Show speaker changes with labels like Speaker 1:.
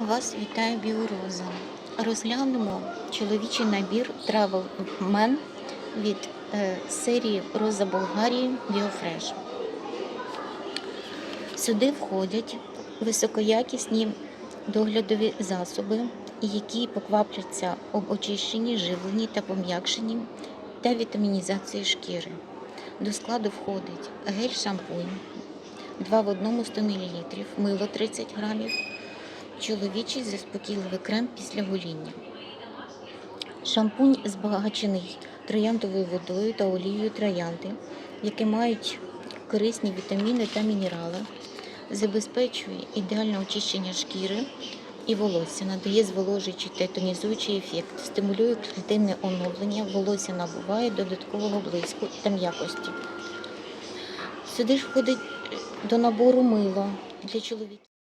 Speaker 1: Вас вітає Біороза. Розглянемо чоловічий набір Travel Men від е, серії Роза Болгарії Біофреш. Сюди входять високоякісні доглядові засоби, які поквапляться об очищенні, живленні та пом'якшенні та вітамінізації шкіри. До складу входить гель-шампунь 2 в 1 100 мл, мило 30 грамів, чоловічий заспокійливий крем після гоління. Шампунь збагачений трояндовою водою та олією троянди, які мають корисні вітаміни та мінерали, забезпечує ідеальне очищення шкіри і волосся, надає зволожуючий та тонізуючий ефект, стимулює клітинне оновлення, волосся набуває додаткового блиску та м'якості. Сюди ж входить до набору мило для чоловіків.